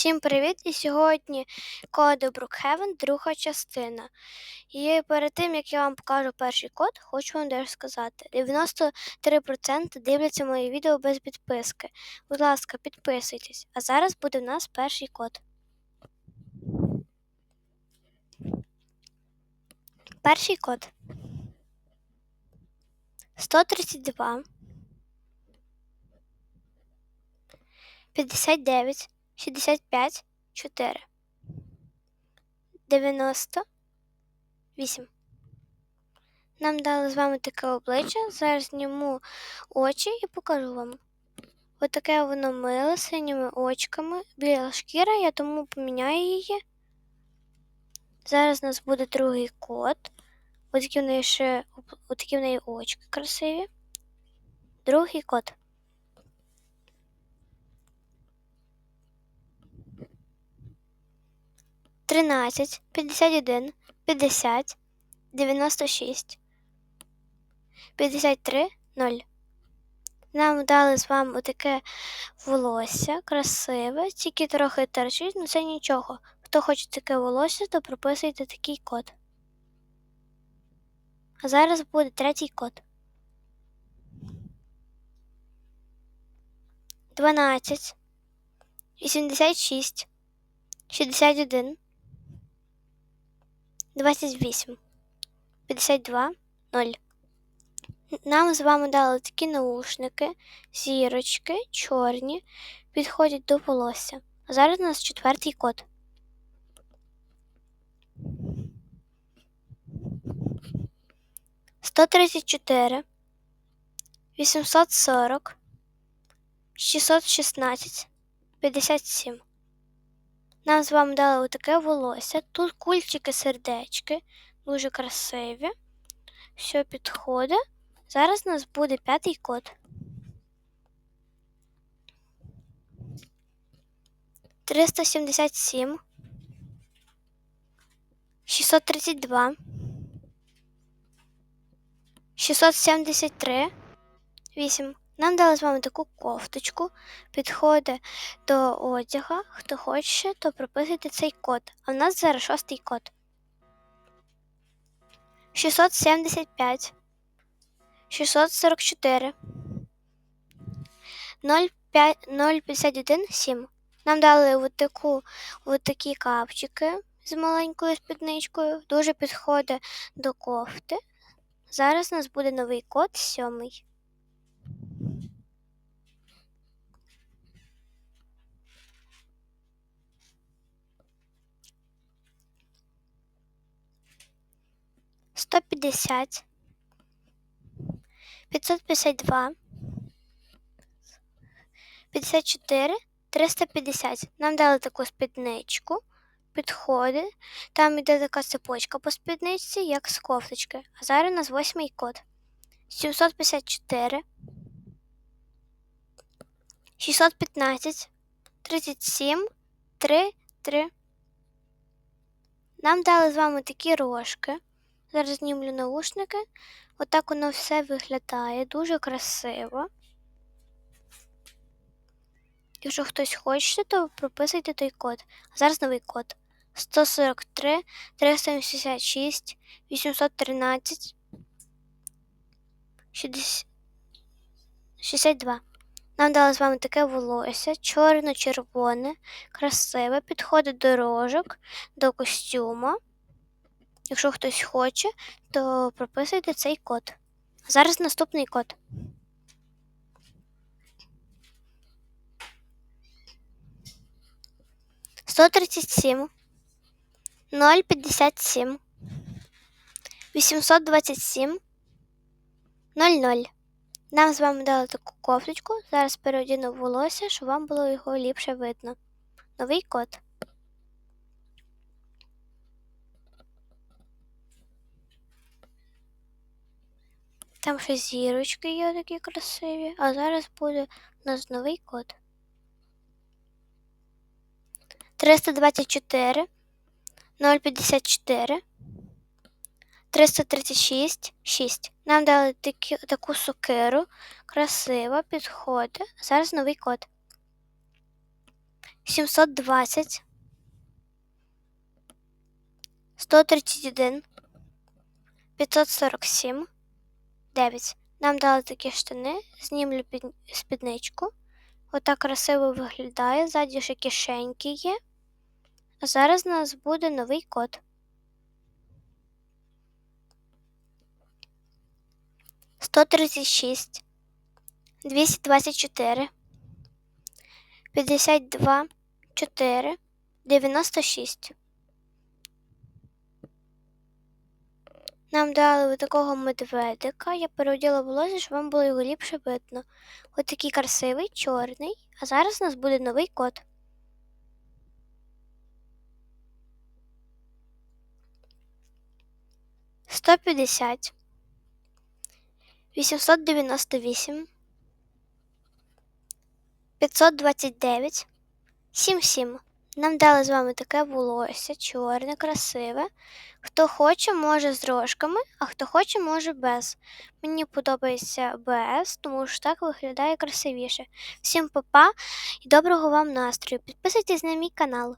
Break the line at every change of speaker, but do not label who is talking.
Всім привіт! І сьогодні коди Brookhaven, друга частина. І перед тим, як я вам покажу перший код, хочу вам дещо сказати. 93% дивляться мої відео без підписки. Будь ласка, підписуйтесь. А зараз буде в нас перший код. Перший код. 132 59 65 4 98. Нам дали з вами таке обличчя. Зараз зніму очі і покажу вам. Отаке воно миле синіми очками, біла шкіра, я тому поміняю її. Зараз у нас буде другий код. Отакі в неї ще отакі в неї очки красиві. Другий код. Тринадцять, п'ятдесят один, п'ятдесят, дев'яносто шість, п'ятдесят три, ноль. Нам дали з вами отаке волосся красиве, тільки трохи торчить, але це нічого. Хто хоче таке волосся, то прописуйте такий код. А зараз буде третій код. 12, 86, 61, 28, 52, 0. Нам з вами дали такі наушники, зірочки, чорні, підходять до волосся. А зараз у нас четвертий код. Сто тридцять чотири, вісімсот сорок, шістсот шістнадцять, п'ятдесят сім. Нам з вами дали отаке волосся. Тут кульчики сердечки, дуже красиві. Все підходить. Зараз у нас буде п'ятий код. Триста сімдесят сім. Шістсот тридцять два. 673, 8. Нам дали з вами таку кофточку. Підходить до одяга. Хто хоче, то прописуйте цей код. А в нас зараз шостий код. 675, 644, 051, 7. Нам дали от таку, от такі капчики з маленькою спідничкою. Дуже підходить до кофти. Зараз у нас буде новий код сьомий. Сто п'ятдесят, п'ятсот п'ятдесят два, п'ятдесят чотири, триста п'ятдесят. Нам дали таку спідничку, підходить. Там йде така цепочка по спідничці, як з кофточки. А зараз у нас восьмий код. 754, 615, 37, 3, 3. Нам дали з вами такі рожки. Зараз знімлю наушники. Отак воно все виглядає, дуже красиво. Якщо хтось хоче, то прописуйте той код. А зараз новий код. 143, 386, 813, 62. Нам дали з вами таке волосся, чорно-червоне, красиве, підходить до рожок, до костюма. Якщо хтось хоче, то прописуйте цей код. Зараз наступний код. Сто тридцять сім, ноль п'ятдесят сім, вісімсот двадцять сім, ноль ноль. Нам з вами дали таку кофточку. Зараз переодіну волосся, щоб вам було його ліпше видно. Новий код. Там ще зірочки є такі красиві, а зараз буде у нас новий код. 324, 054, 336, 6. Нам дали такі, таку сокиру, красива, підходить. Зараз новий код. 720, 131, 547, 9. Нам дали такі штани, знімлю під спідничку. Отак красиво виглядає, ззаді ще кишеньки є. А зараз у нас буде новий код. Сто тридцять шість, двісті двадцять чотири, п'ятдесят два, чотири, дев'яносто шість. Нам дали такого медведика. Я переоділа волосся, щоб вам було його ліпше видно. Ось такий красивий, чорний. А зараз у нас буде новий код. Сто п'ятдесят. Вісімсот дев'яносто вісім. П'ятсот двадцять дев'ять. Сім сім. Нам дали з вами таке волосся, чорне, красиве. Хто хоче, може з рожками, а хто хоче, може без. Мені подобається без, тому що так виглядає красивіше. Всім па-па і доброго вам настрою. Підписуйтесь на мій канал.